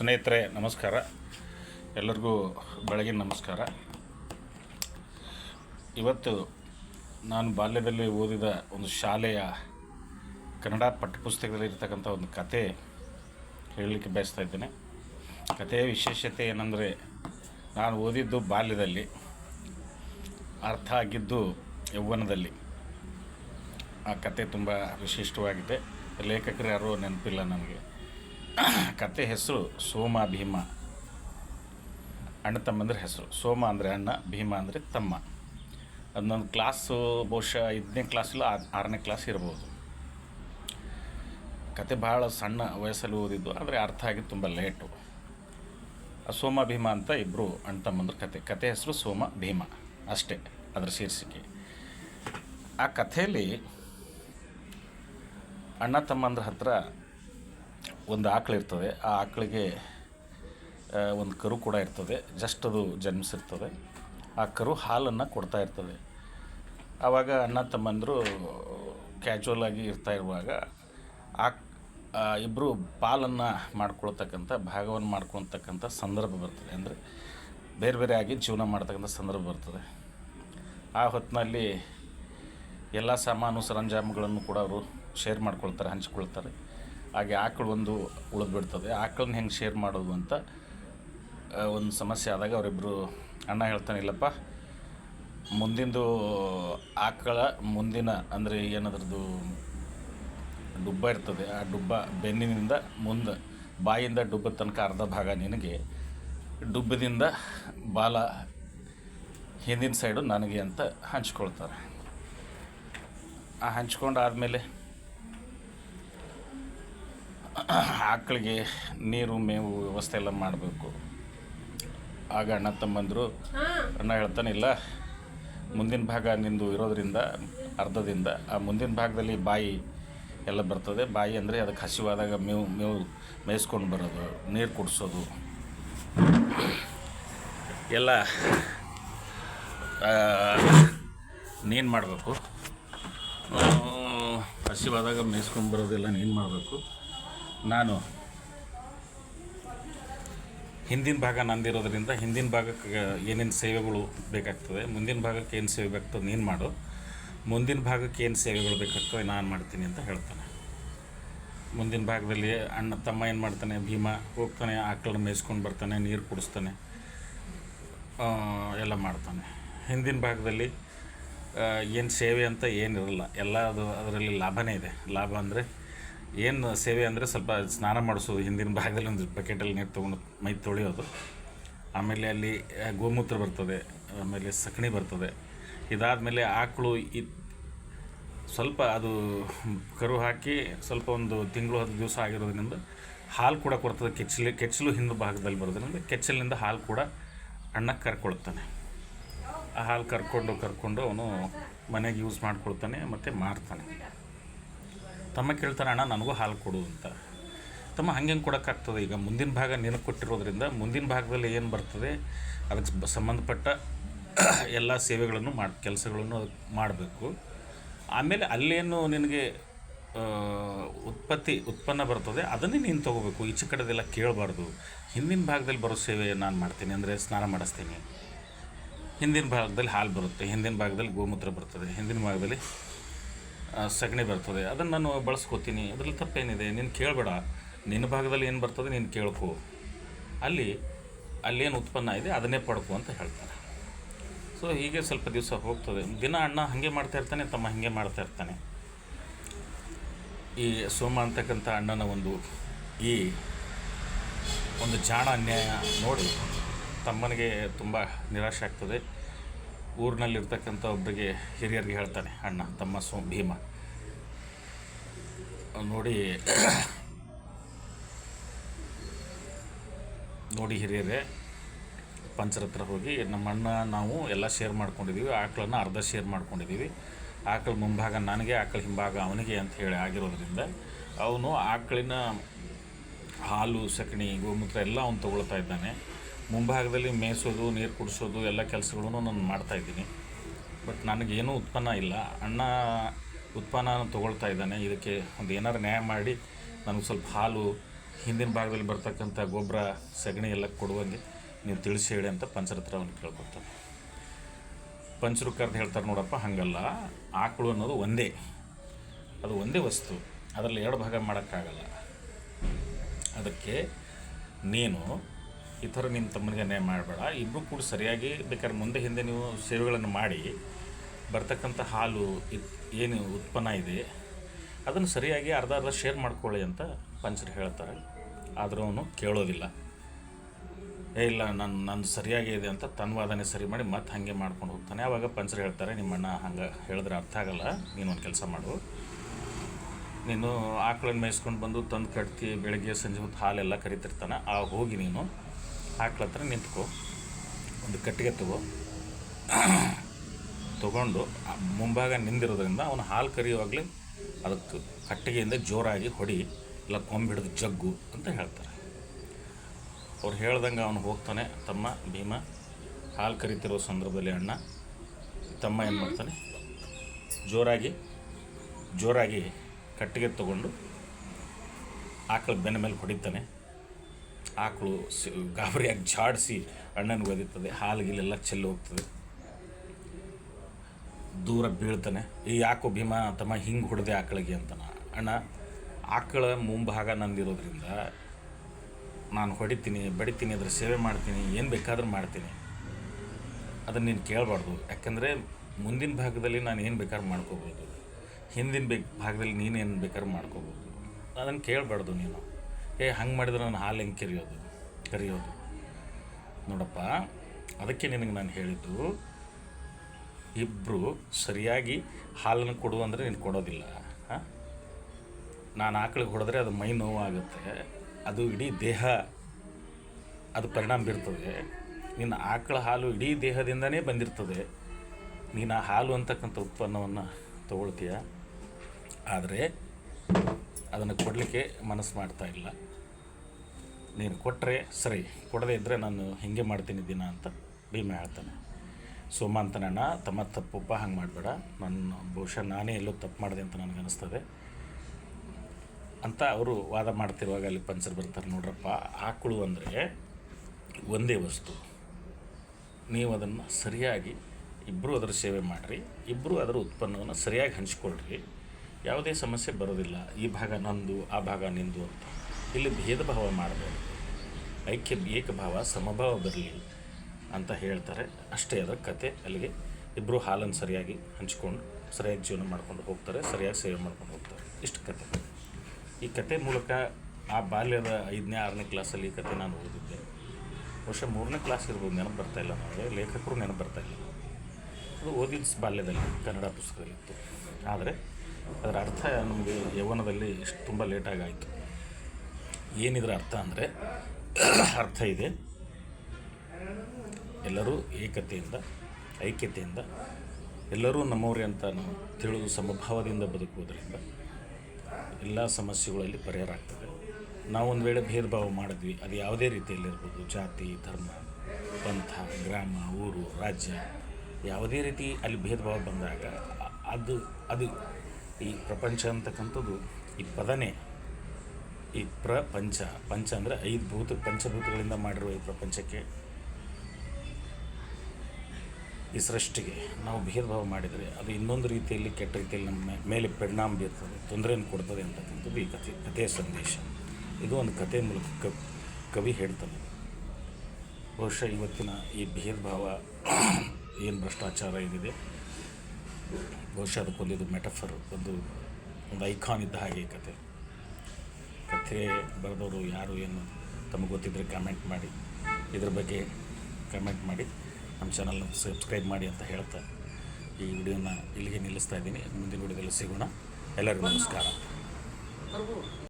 ಸ್ನೇಹಿತರೆ, ನಮಸ್ಕಾರ. ಎಲ್ಲರಿಗೂ ಬೆಳಗಿನ ನಮಸ್ಕಾರ. ಇವತ್ತು ನಾನು ಬಾಲ್ಯದಲ್ಲಿ ಓದಿದ ಒಂದು ಶಾಲೆಯ ಕನ್ನಡ ಪಠ್ಯಪುಸ್ತಕದಲ್ಲಿ ಇರ್ತಕ್ಕಂಥ ಒಂದು ಕತೆ ಹೇಳಲಿಕ್ಕೆ ಬಯಸ್ತಾ ಇದ್ದೇನೆ. ಕಥೆಯ ವಿಶೇಷತೆ ಏನಂದರೆ, ನಾನು ಓದಿದ್ದು ಬಾಲ್ಯದಲ್ಲಿ, ಅರ್ಥ ಆಗಿದ್ದು ಯೌವನದಲ್ಲಿ. ಆ ಕತೆ ತುಂಬ ವಿಶಿಷ್ಟವಾಗಿದೆ. ಲೇಖಕರು ಯಾರೂ ನೆನಪಿಲ್ಲ ನನಗೆ. ಕತೆ ಹೆಸರು ಸೋಮ ಭೀಮ. ಅಣ್ಣ ತಮ್ಮಂದ್ರ ಹೆಸರು. ಸೋಮ ಅಂದರೆ ಅಣ್ಣ, ಭೀಮ ಅಂದರೆ ತಮ್ಮ. ಅದನ್ನೊಂದು ಕ್ಲಾಸು ಬಹುಶಃ ಐದನೇ ಕ್ಲಾಸ್ ಇಲ್ಲ, ಆರ್- ಆರನೇ ಕ್ಲಾಸ್ ಇರ್ಬೋದು. ಕತೆ ಭಾಳ ಸಣ್ಣ ವಯಸ್ಸಲ್ಲಿ ಓದಿದ್ದು, ಆದರೆ ಅರ್ಥ ಆಗಿ ತುಂಬ ಲೇಟು ಸೋಮ ಭೀಮ ಅಂತ ಇಬ್ಬರು ಅಣ್ಣ ತಮ್ಮಂದ್ರ ಕತೆ. ಕತೆ ಹೆಸರು ಸೋಮ ಭೀಮ ಅಷ್ಟೇ, ಅದರ ಶೀರ್ಷಿಕೆ. ಆ ಕಥೆಯಲ್ಲಿ ಅಣ್ಣ ತಮ್ಮಂದ್ರ ಹತ್ರ ಒಂದು ಆಕಳು ಇರ್ತದೆ. ಆ ಆಕಳಿಗೆ ಒಂದು ಕರು ಕೂಡ ಇರ್ತದೆ. ಜಸ್ಟ್ ಅದು ಜನ್ಮಿಸಿರ್ತದೆ ಆ ಕರು ಹಾಲನ್ನು ಕೊಡ್ತಾ ಇರ್ತದೆ. ಆವಾಗ ಅಣ್ಣ ತಮ್ಮಂದರು ಕ್ಯಾಶುವಲ್ ಆಗಿ ಇರ್ತಾ ಇರುವಾಗ ಆ ಇಬ್ಬರು ಪಾಲನ್ನು ಮಾಡ್ಕೊಳ್ತಕ್ಕಂಥ ಭಾಗವನ್ನು ಮಾಡ್ಕೊಳ್ತಕ್ಕಂಥ ಸಂದರ್ಭ ಬರ್ತದೆ. ಅಂದರೆ ಬೇರೆ ಬೇರೆ ಆಗಿ ಜೀವನ ಮಾಡ್ತಕ್ಕಂಥ ಸಂದರ್ಭ ಬರ್ತದೆ. ಆ ಹೊತ್ತಿನಲ್ಲಿ ಎಲ್ಲ ಸಾಮಾನು, ಸರಂಜಾಮುಗಳನ್ನು ಕೂಡ ಅವರು ಶೇರ್ ಮಾಡ್ಕೊಳ್ತಾರೆ, ಹಂಚ್ಕೊಳ್ತಾರೆ. ಹಾಗೆ ಆಕಳು ಒಂದು ಉಳಿದು ಬಿಡ್ತದೆ. ಆಕಳನ್ನ ಹೆಂಗೆ ಶೇರ್ ಮಾಡೋದು ಅಂತ ಒಂದು ಸಮಸ್ಯೆ ಆದಾಗ ಅವರಿಬ್ಬರು ಅಣ್ಣ ಹೇಳ್ತಾನೆ, ಇಲ್ಲಪ್ಪ, ಮುಂದಿಂದು ಆಕಳ ಮುಂದಿನ ಅಂದರೆ ಏನದ್ರದ್ದು ಡುಬ್ಬ ಇರ್ತದೆ. ಆ ಡುಬ್ಬ ಬೆನ್ನಿನಿಂದ ಮುಂದೆ, ಬಾಯಿಂದ ಡುಬ್ಬ ತನಕ ಅರ್ಧ ಭಾಗ ನಿನಗೆ, ಡುಬ್ಬದಿಂದ ಬಾಲ ಹಿಂದಿನ ಸೈಡು ನನಗೆ ಅಂತ ಹಂಚ್ಕೊಳ್ತಾರೆ. ಆ ಹಂಚ್ಕೊಂಡು ಆದಮೇಲೆ ಆಕಳಿಗೆ ನೀರು ಮೇವು ವ್ಯವಸ್ಥೆ ಎಲ್ಲ ಮಾಡಬೇಕು. ಆಗ ಅಣ್ಣ ತಮ್ಮಂದರು ಅಣ್ಣ ಹೇಳ್ತಾನೆ ಇಲ್ಲ ಮುಂದಿನ ಭಾಗ ನಿಂದು ಇರೋದರಿಂದ ಅರ್ಧದಿಂದ ಆ ಮುಂದಿನ ಭಾಗದಲ್ಲಿ ಬಾಯಿ ಎಲ್ಲ ಬರ್ತದೆ. ಬಾಯಿ ಅಂದರೆ ಅದಕ್ಕೆ ಹಸಿವಾದಾಗ ಮೇವು ಮೇವು ಮೇಯಿಸ್ಕೊಂಡು ಬರೋದು ನೀರು ಕುಡಿಸೋದು. ಎಲ್ಲ ನೀನು ಮಾಡಬೇಕು. ಹಸಿವಾದಾಗ ಮೇಯಿಸ್ಕೊಂಡು ಬರೋದೆಲ್ಲ ನೀನು ಮಾಡಬೇಕು. ನಾನು ಹಿಂದಿನ ಭಾಗ ನಂದಿರೋದ್ರಿಂದ ಹಿಂದಿನ ಭಾಗಕ್ಕೆ ಏನೇನು ಸೇವೆಗಳು ಬೇಕಾಗ್ತದೆ, ಮುಂದಿನ ಭಾಗಕ್ಕೆ ಏನು ಸೇವೆ ಬೇಕಾಗ್ತದೆ ನೀನು ಮಾಡು. ಮುಂದಿನ ಭಾಗಕ್ಕೆ ಏನು ಸೇವೆಗಳು ಬೇಕಾಗ್ತದೆ ನಾನು ಮಾಡ್ತೀನಿ ಅಂತ ಹೇಳ್ತಾನೆ. ಮುಂದಿನ ಭಾಗದಲ್ಲಿ ಅಣ್ಣ, ತಮ್ಮ ಏನು ಮಾಡ್ತಾನೆ, ಭೀಮ ಹೋಗ್ತಾನೆ, ಆಕಳನ್ನ ಮೇಯಿಸ್ಕೊಂಡು ಬರ್ತಾನೆ, ನೀರು ಕುಡಿಸ್ತಾನೆ ಎಲ್ಲ ಮಾಡ್ತಾನೆ. ಹಿಂದಿನ ಭಾಗದಲ್ಲಿ ಏನು ಸೇವೆ ಅಂತ ಏನಿರಲ್ಲ, ಎಲ್ಲ ಅದು ಅದರಲ್ಲಿ ಲಾಭನೇ ಇದೆ. ಲಾಭ ಅಂದರೆ ಏನು ಸೇವೆ ಅಂದರೆ ಸ್ವಲ್ಪ ಸ್ನಾನ ಮಾಡಿಸೋದು ಹಿಂದಿನ ಭಾಗದಲ್ಲಿ ಒಂದು ಬಕೆಟಲ್ಲಿ ನೀರು ತೊಗೊಂಡು ಮೈ ತೊಳೆಯೋದು. ಆಮೇಲೆ ಅಲ್ಲಿ ಗೋಮೂತ್ರ ಬರ್ತದೆ, ಆಮೇಲೆ ಸಗಣಿ ಬರ್ತದೆ. ಇದಾದಮೇಲೆ ಆಕಳು ಇ ಸ್ವಲ್ಪ ಅದು ಕರು ಹಾಕಿ ಸ್ವಲ್ಪ ಒಂದು ತಿಂಗಳು ಹತ್ತು ದಿವಸ ಆಗಿರೋದ್ರಿಂದ ಹಾಲು ಕೂಡ ಕೊಡ್ತದೆ, ಕೆಚ್ಚಲು ಕೆಚ್ಚಲು ಹಿಂದೆ ಭಾಗದಲ್ಲಿ ಬರೋದ್ರಿಂದ ಕೆಚ್ಚಲಿನಿಂದ ಹಾಲು ಕೂಡ ಅಣ್ಣ ಕರ್ಕೊಳ್ತಾನೆ. ಆ ಹಾಲು ಕರ್ಕೊಂಡು ಕರ್ಕೊಂಡು ಅವನು ಮನೆಗೆ ಯೂಸ್ ಮಾಡ್ಕೊಳ್ತಾನೆ, ಮತ್ತು ಮಾರ್ತಾನೆ. ತಮ್ಮ ಕೇಳ್ತಾರೆ, ಅಣ್ಣ, ನನಗೂ ಹಾಲು ಕೊಡು ಅಂತ. ತಮ್ಮ ಹಂಗೆ ಕೊಡೋಕ್ಕಾಗ್ತದೆ? ಈಗ ಮುಂದಿನ ಭಾಗ ನಿನಗೆ ಕೊಟ್ಟಿರೋದ್ರಿಂದ ಮುಂದಿನ ಭಾಗದಲ್ಲಿ ಏನು ಬರ್ತದೆ? ಅದಕ್ಕೆ ಸಂಬಂಧಪಟ್ಟ ಎಲ್ಲ ಸೇವೆಗಳನ್ನು ಮಾಡಿ, ಕೆಲಸಗಳನ್ನು ಮಾಡಬೇಕು. ಆಮೇಲೆ ಅಲ್ಲೇನು ನಿನಗೆ ಉತ್ಪತ್ತಿ, ಉತ್ಪನ್ನ ಬರ್ತದೆ, ಅದನ್ನೇ ನೀನು ತೊಗೋಬೇಕು. ಈಚೆ ಕಡೆದೆಲ್ಲ ಕೇಳಬಾರ್ದು. ಹಿಂದಿನ ಭಾಗದಲ್ಲಿ ಬರೋ ಸೇವೆ ನಾನು ಮಾಡ್ತೀನಿ, ಅಂದರೆ ಸ್ನಾನ ಮಾಡಿಸ್ತೀನಿ. ಹಿಂದಿನ ಭಾಗದಲ್ಲಿ ಹಾಲು ಬರುತ್ತೆ, ಹಿಂದಿನ ಭಾಗದಲ್ಲಿ ಗೋಮೂತ್ರ ಬರ್ತದೆ, ಹಿಂದಿನ ಭಾಗದಲ್ಲಿ ಸಗಣಿ ಬರ್ತದೆ. ಅದನ್ನು ನಾನು ಬಳಸ್ಕೋತೀನಿ. ಅದ್ರಲ್ಲಿ ತಪ್ಪೇನಿದೆ? ನೀನು ಕೇಳಬೇಡ. ನಿನ್ನ ಭಾಗದಲ್ಲಿ ಏನು ಬರ್ತದೆ ನೀನು ಕೇಳ್ಕೊ. ಅಲ್ಲಿ, ಅಲ್ಲೇನು ಉತ್ಪನ್ನ ಇದೆ, ಅದನ್ನೇ ಪಡ್ಕೊ ಅಂತ ಹೇಳ್ತಾರೆ. ಸೊ ಹೀಗೆ ಸ್ವಲ್ಪ ದಿವಸ ಹೋಗ್ತದೆ. ದಿನ ಅಣ್ಣ ಹಾಗೆ ಮಾಡ್ತಾ ಇರ್ತಾನೆ, ತಮ್ಮ ಹಾಗೆ ಮಾಡ್ತಾ ಇರ್ತಾನೆ. ಈ ಸೋಮ ಅಂತಕ್ಕಂಥ ಅಣ್ಣನ ಒಂದು ಈ ಒಂದು ಜಾಣ ಅನ್ಯಾಯ ನೋಡಿ ತಮ್ಮನಿಗೆ ತುಂಬ ನಿರಾಶೆ ಆಗ್ತದೆ. ಊರಿನಲ್ಲಿರ್ತಕ್ಕಂಥ ಒಬ್ಬರಿಗೆ ಹಿರಿಯರಿಗೆ ಹೇಳ್ತಾನೆ, ಅಣ್ಣ, ತಮ್ಮ ಸೊ, ಭೀಮ. ನೋಡಿ ನೋಡಿ ಹಿರಿಯರೇ, ಪಂಚರ ಹತ್ರ ಹೋಗಿ, ನಮ್ಮ ಅಣ್ಣ, ನಾವು ಎಲ್ಲ ಶೇರ್ ಮಾಡ್ಕೊಂಡಿದ್ದೀವಿ ಆಕಳನ್ನು ಅರ್ಧ ಶೇರ್ ಮಾಡ್ಕೊಂಡಿದ್ದೀವಿ ಆಕಳ ಮುಂಭಾಗ ನನಗೆ, ಆಕಳ ಹಿಂಭಾಗ ಅವನಿಗೆ, ಅಂತ ಹೇಳಿ ಆಗಿರೋದ್ರಿಂದ ಅವನು ಆಕಳಿನ ಹಾಲು, ಸಗಣಿ, ಗೋಮೂತ್ರ ಎಲ್ಲ ಅವನು ತೊಗೊಳ್ತಾ ಇದ್ದಾನೆ. ಮುಂಭಾಗದಲ್ಲಿ ಮೇಯಿಸೋದು, ನೀರು ಕುಡಿಸೋದು, ಎಲ್ಲ ಕೆಲಸಗಳನ್ನು ನಾನು ಮಾಡ್ತಾಯಿದ್ದೀನಿ ಬಟ್ ನನಗೇನೂ ಉತ್ಪನ್ನ ಇಲ್ಲ. ಅಣ್ಣ ಉತ್ಪನ್ನ ತೊಗೊಳ್ತಾ ಇದ್ದಾನೆ. ಇದಕ್ಕೆ ಒಂದು ಏನಾರು ನ್ಯಾಯ ಮಾಡಿ ನನಗೆ ಸ್ವಲ್ಪ ಹಾಲು, ಹಿಂದಿನ ಭಾಗದಲ್ಲಿ ಬರ್ತಕ್ಕಂಥ ಗೊಬ್ಬರ ಸಗಣಿ ಎಲ್ಲ ಕೊಡುವಂಗೆ ನೀವು ತಿಳಿಸಿ ಹೇಳಿ ಅಂತ ಪಂಚರ ಹತ್ರ ಅವನು ಕೇಳ್ಕೊತಾನೆ. ಪಂಚರು ಕರೆದು ಹೇಳ್ತಾರೆ ನೋಡಪ್ಪ, ಹಾಗಲ್ಲ. ಆಕಳು ಅನ್ನೋದು ಒಂದೇ. ಅದು ಒಂದೇ ವಸ್ತು. ಅದರಲ್ಲಿ ಎರಡು ಭಾಗ ಮಾಡೋಕ್ಕಾಗಲ್ಲ. ಅದಕ್ಕೆ ನೀನು ಈ ಥರ ನಿಮ್ಮ ತಮ್ಮನಿಗೆ ಅನ್ಯಾಯ ಮಾಡಬೇಡ. ಇಬ್ಬರು ಕೂಡ ಸರಿಯಾಗಿ ಬೇಕಾದ್ರೆ ಮುಂದೆ ಹಿಂದೆ ನೀವು ಸೇವೆಗಳನ್ನು ಮಾಡಿ ಬರ್ತಕ್ಕಂಥ ಹಾಲು ಏನು ಉತ್ಪನ್ನ ಇದೆ, ಅದನ್ನು ಸರಿಯಾಗಿ ಅರ್ಧ ಅರ್ಧ ಶೇರ್ ಮಾಡ್ಕೊಳ್ಳಿ ಅಂತ ಪಂಚರು ಹೇಳ್ತಾರೆ. ಆದರೂ ಅವನು ಕೇಳೋದಿಲ್ಲ. ಏ, ಇಲ್ಲ ನನ್ನ ನಂದು ಸರಿಯಾಗಿ ಇದೆ ಅಂತ ತನ್ನ ವಾದನೆ ಸರಿ ಮಾಡಿ ಮತ್ತೆ ಹಾಗೆ ಮಾಡ್ಕೊಂಡು ಹೋಗ್ತಾನೆ. ಆವಾಗ ಪಂಚರು ಹೇಳ್ತಾರೆ, ನಿಮ್ಮ ಅಣ್ಣ ಹಂಗೆ ಹೇಳಿದ್ರೆ ಅರ್ಥ ಆಗಲ್ಲ, ನೀನು ಒಂದು ಕೆಲಸ ಮಾಡು. ನೀನು ಆಕಳನ್ನು ಮೇಯಿಸ್ಕೊಂಡು ಬಂದು ತಂದು ಕಟ್ತಿ ಬೆಳಗ್ಗೆ ಸಂಜೆ ಹೊತ್ತು ಹಾಲೆಲ್ಲ ಕರಿತಿರ್ತಾನೆ. ಆ ಹೋಗಿ ನೀನು ಆಕಳ ಹತ್ರ ನಿಂತ್ಕೋ. ಒಂದು ಕಟ್ಟಿಗೆ ತಗೋ. ತಗೊಂಡು ಮುಂಭಾಗ ನಿಂದಿರೋದ್ರಿಂದ ಅವನು ಹಾಲು ಕರೆಯುವಾಗಲೇ ಅದಕ್ಕೆ ಕಟ್ಟಿಗೆಯಿಂದ ಜೋರಾಗಿ ಹೊಡಿ, ಇಲ್ಲ ಕೊಂಬು ಜಗ್ಗು ಅಂತ ಹೇಳ್ತಾರೆ. ಅವ್ರು ಹೇಳ್ದಂಗೆ ಅವನು ಹೋಗ್ತಾನೆ, ತಮ್ಮ, ಭೀಮ, ಹಾಲು ಕರಿತಿರೋ ಸಂದರ್ಭದಲ್ಲಿ ಅಣ್ಣ. ತಮ್ಮ ಏನು ಮಾಡ್ತಾನೆ? ಜೋರಾಗಿ ಜೋರಾಗಿ ಕಟ್ಟಿಗೆ ತಗೊಂಡು ಆಕಳ ಬೆನ್ನ ಮೇಲೆ ಹೊಡಿತಾನೆ. ಆಕಳು ಗಾಬರಿಯಾಗಿ ಜಾಡಿಸಿ ಅಣ್ಣನ ಒದಿತದೆ, ಹಾಲು ಗಿಲೆಲ್ಲ ಚೆಲ್ಲಿ ಹೋಗ್ತದೆ. ದೂರ ಬೀಳ್ತಾನೆ ಈ ಯಾಕೋ ಭೀಮ ತಮ್ಮ ಹಿಂಗೆ ಹೊಡೆದೆ ಆಕಳಿಗೆ ಅಂತಾನ ಅಣ್ಣ, ಆಕಳ ಮುಂಭಾಗ ನಂದಿರೋದ್ರಿಂದ ನಾನು ಹೊಡಿತೀನಿ, ಬಡಿತೀನಿ, ಅದ್ರ ಸೇವೆ ಮಾಡ್ತೀನಿ, ಏನು ಬೇಕಾದ್ರೂ ಮಾಡ್ತೀನಿ. ಅದನ್ನು ನೀನು ಕೇಳಬಾರ್ದು, ಯಾಕಂದರೆ ಮುಂದಿನ ಭಾಗದಲ್ಲಿ ನಾನು ಏನು ಬೇಕಾದ್ರೂ ಮಾಡ್ಕೋಬೋದು. ಹಿಂದಿನ ಬೇ ಭಾಗದಲ್ಲಿ ನೀನು ಏನು ಬೇಕಾದ್ರೂ ಮಾಡ್ಕೋಬೋದು. ಅದನ್ನು ಕೇಳಬಾರ್ದು ನೀನು. ಏ, ಹಂಗೆ ಮಾಡಿದ್ರೆ ನಾನು ಹಾಲು ಹೆಂಗೆ ಕರಿಯೋದು? ಕರಿಯೋದು. ನೋಡಪ್ಪ, ಅದಕ್ಕೆ ನಿನಗೆ ನಾನು ಹೇಳಿದ್ದು ಇಬ್ಬರು ಸರಿಯಾಗಿ ಹಾಲನ್ನು ಕೊಡು ಅಂದರೆ ನೀನು ಕೊಡೋದಿಲ್ಲ. ಹಾಂ? ನಾನು ಆಕಳಿಗೆ ಹೊಡೆದ್ರೆ ಅದು ಮೈ ನೋವಾಗುತ್ತೆ. ಅದು ಇಡೀ ದೇಹ, ಅದು ಪರಿಣಾಮ ಬೀರ್ತದೆ. ನಿನ್ನ ಆಕಳ ಹಾಲು ಇಡೀ ದೇಹದಿಂದನೇ ಬಂದಿರ್ತದೆ. ನೀನು ಆ ಹಾಲು ಅಂತಕ್ಕಂಥ ಉತ್ಪನ್ನವನ್ನು ತಗೊಳ್ತೀಯ? ಆದರೆ ಅದನ್ನು ಕೊಡಲಿಕ್ಕೆ ಮನಸ್ಸು ಮಾಡ್ತಾ ಇಲ್ಲ. ನೀನು ಕೊಟ್ಟರೆ ಸರಿ, ಕೊಡದೇ ಇದ್ದರೆ ನಾನು ಹಿಂಗೆ ಮಾಡ್ತೀನಿ ದಿನ ಅಂತ ಭೀಮ ಹೇಳ್ತಾನೆ. ಸೋಮ ಅಂತಾನೆ ಅಣ್ಣ, ತಮ್ಮ ತಪ್ಪಪ್ಪ ಹಂಗೆ ಮಾಡಬೇಡ. ನನ್ನ ಬಹುಶಃ ನಾನೇ ಎಲ್ಲೋ ತಪ್ಪು ಮಾಡಿದೆ ಅಂತ ನನಗೆ ಅನಿಸ್ತದೆ. ಅಂತ ಅವರು ವಾದ ಮಾಡ್ತಿರುವಾಗ ಅಲ್ಲಿ ಪಂಚರ್ ಬರ್ತಾರೆ ನೋಡ್ರಪ್ಪ ಆಕಳು ಅಂದರೆ ಒಂದೇ ವಸ್ತು. ನೀವು ಅದನ್ನು ಸರಿಯಾಗಿ ಇಬ್ಬರೂ ಅದರ ಸೇವೆ ಮಾಡಿರಿ ಇಬ್ಬರೂ ಅದರ ಉತ್ಪನ್ನವನ್ನು ಸರಿಯಾಗಿ ಹಂಚಿಕೊಳ್ಳ್ರಿ ಯಾವುದೇ ಸಮಸ್ಯೆ ಬರೋದಿಲ್ಲ, ಈ ಭಾಗ ನಂದು, ಆ ಭಾಗ ನಿಂದು ಅಂತ. ಇಲ್ಲಿ ಭೇದ ಭಾವ ಮಾಡಬೇಡಿ. ಐಕ್ಯ ಏಕಭಾವ ಸಮಭಾವ ಬರಲಿ ಅಂತ ಹೇಳ್ತಾರೆ. ಅಷ್ಟೇ ಅದರ ಕತೆ. ಅಲ್ಲಿಗೆ ಇಬ್ಬರು ಹಾಲನ್ನು ಸರಿಯಾಗಿ ಹಂಚ್ಕೊಂಡು ಸರಿಯಾಗಿ ಜೀವನ ಮಾಡ್ಕೊಂಡು ಹೋಗ್ತಾರೆ. ಸರಿಯಾಗಿ ಸೇವೆ ಮಾಡ್ಕೊಂಡು ಹೋಗ್ತಾರೆ. ಇಷ್ಟು ಕತೆ. ಈ ಕತೆ ಮೂಲಕ ಆ ಬಾಲ್ಯದ ಐದನೇ, ಆರನೇ ಕ್ಲಾಸಲ್ಲಿ ಈ ಕತೆ ನಾನು ಓದಿದ್ದೆ. ವರ್ಷ ಮೂರನೇ ಕ್ಲಾಸ್ ಇರ್ಬೋದು. ನೆನಪು ಬರ್ತಾ ಇಲ್ಲ ನನಗೆ. ಲೇಖಕರು ನೆನಪು ಬರ್ತಾ ಇಲ್ಲ ಅದು ಓದಿದ ಬಾಲ್ಯದಲ್ಲಿ ಕನ್ನಡ ಪುಸ್ತಕದಲ್ಲಿತ್ತು. ಆದರೆ ಅದರ ಅರ್ಥ ನಮಗೆ ಯೌವನದಲ್ಲಿ ಇಷ್ಟು ತುಂಬ ಲೇಟಾಗಿ ಆಯಿತು. ಏನಿದ್ರ ಅರ್ಥ ಅಂದರೆ ಅರ್ಥ ಇದೆ. ಎಲ್ಲರೂ ಏಕತೆಯಿಂದ, ಐಕ್ಯತೆಯಿಂದ, ಎಲ್ಲರೂ ನಮ್ಮವರೇ ಅಂತ ನಾವು ತಿಳಿದು ಸಮಭಾವದಿಂದ ಬದುಕುವುದರಿಂದ ಎಲ್ಲ ಸಮಸ್ಯೆಗಳಲ್ಲಿ ಪರಿಹಾರ ಆಗ್ತದೆ. ನಾವು ಒಂದು ವೇಳೆ ಭೇದ ಭಾವ ಮಾಡಿದ್ವಿ, ಅದು ಯಾವುದೇ ರೀತಿಯಲ್ಲಿರ್ಬೋದು, ಜಾತಿ, ಧರ್ಮ, ಪಂಥ, ಗ್ರಾಮ, ಊರು, ರಾಜ್ಯ, ಯಾವುದೇ ರೀತಿ ಅಲ್ಲಿ ಭೇದ ಭಾವ ಬಂದಾಗ ಅದು ಅದು ಈ ಪ್ರಪಂಚ ಅಂತಕ್ಕಂಥದ್ದು ಈ ಪದನೇ ಈ ಪ್ರಪಂಚ ಪಂಚ ಅಂದರೆ ಐದು ಭೂತ, ಪಂಚಭೂತಗಳಿಂದ ಮಾಡಿರುವ ಈ ಪ್ರಪಂಚಕ್ಕೆ ಈ ಸೃಷ್ಟಿಗೆ ನಾವು ಭೇದ ಭಾವ ಮಾಡಿದರೆ ಅದು ಇನ್ನೊಂದು ರೀತಿಯಲ್ಲಿ ಕೆಟ್ಟ ರೀತಿಯಲ್ಲಿ ನಮ್ಮ ಮೇಲೆ ಪರಿಣಾಮ ಬೀರ್ತದೆ, ತೊಂದರೆಯನ್ನು ಕೊಡ್ತದೆ ಅಂತಕ್ಕಂಥದ್ದು ಈ ಕಥೆ, ಕಥೆಯ ಸಂದೇಶ. ಇದು ಒಂದು ಕಥೆ ಮೂಲಕ ಕವಿ ಹೇಳ್ತಾನೆ. ಬಹುಶಃ ಇವತ್ತಿನ ಈ ಭೇದ ಭಾವ ಏನು ಭ್ರಷ್ಟಾಚಾರ ಏನಿದೆ ಬಹುಶಃ ಅದಕ್ಕೊಂದು ಇದು ಮೆಟಫರ್, ಒಂದು ಒಂದು ಐಕಾನ್ ಇದ್ದ ಹಾಗೆ ಈ ಕತೆ ಕಥೆ ಬರೆದವರು ಯಾರು ಏನು ತಮಗೆ ಗೊತ್ತಿದ್ದರೆ ಕಮೆಂಟ್ ಮಾಡಿ. ಇದ್ರ ಬಗ್ಗೆ ಕಮೆಂಟ್ ಮಾಡಿ. ನಮ್ಮ ಚಾನಲ್ನ ಸಬ್ಸ್ಕ್ರೈಬ್ ಮಾಡಿ ಅಂತ ಹೇಳ್ತಾ ಈ ವಿಡಿಯೋನ ಇಲ್ಲಿಗೆ ನಿಲ್ಲಿಸ್ತಾ ಇದ್ದೀನಿ. ಮುಂದಿನ ವಿಡಿಯೋದಲ್ಲಿ ಸಿಗೋಣ. ಎಲ್ಲರಿಗೂ ನಮಸ್ಕಾರ.